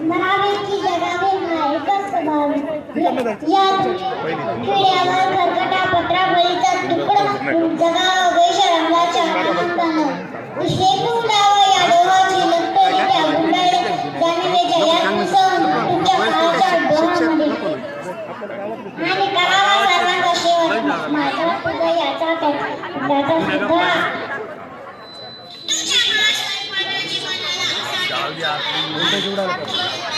म्हणावे की जगावे हा एकच स्वभाव. या खेड्यावर कर्कटा पत्रा बळीचा तुकडा जगावं वेश रंगाच्या हातानं शेकून या त्या जाणवे जयात तुमच्या आणि करावा सर्वांचा शेवट. माझा तुझा याचा त्याचा सुद्धा नसावा द्या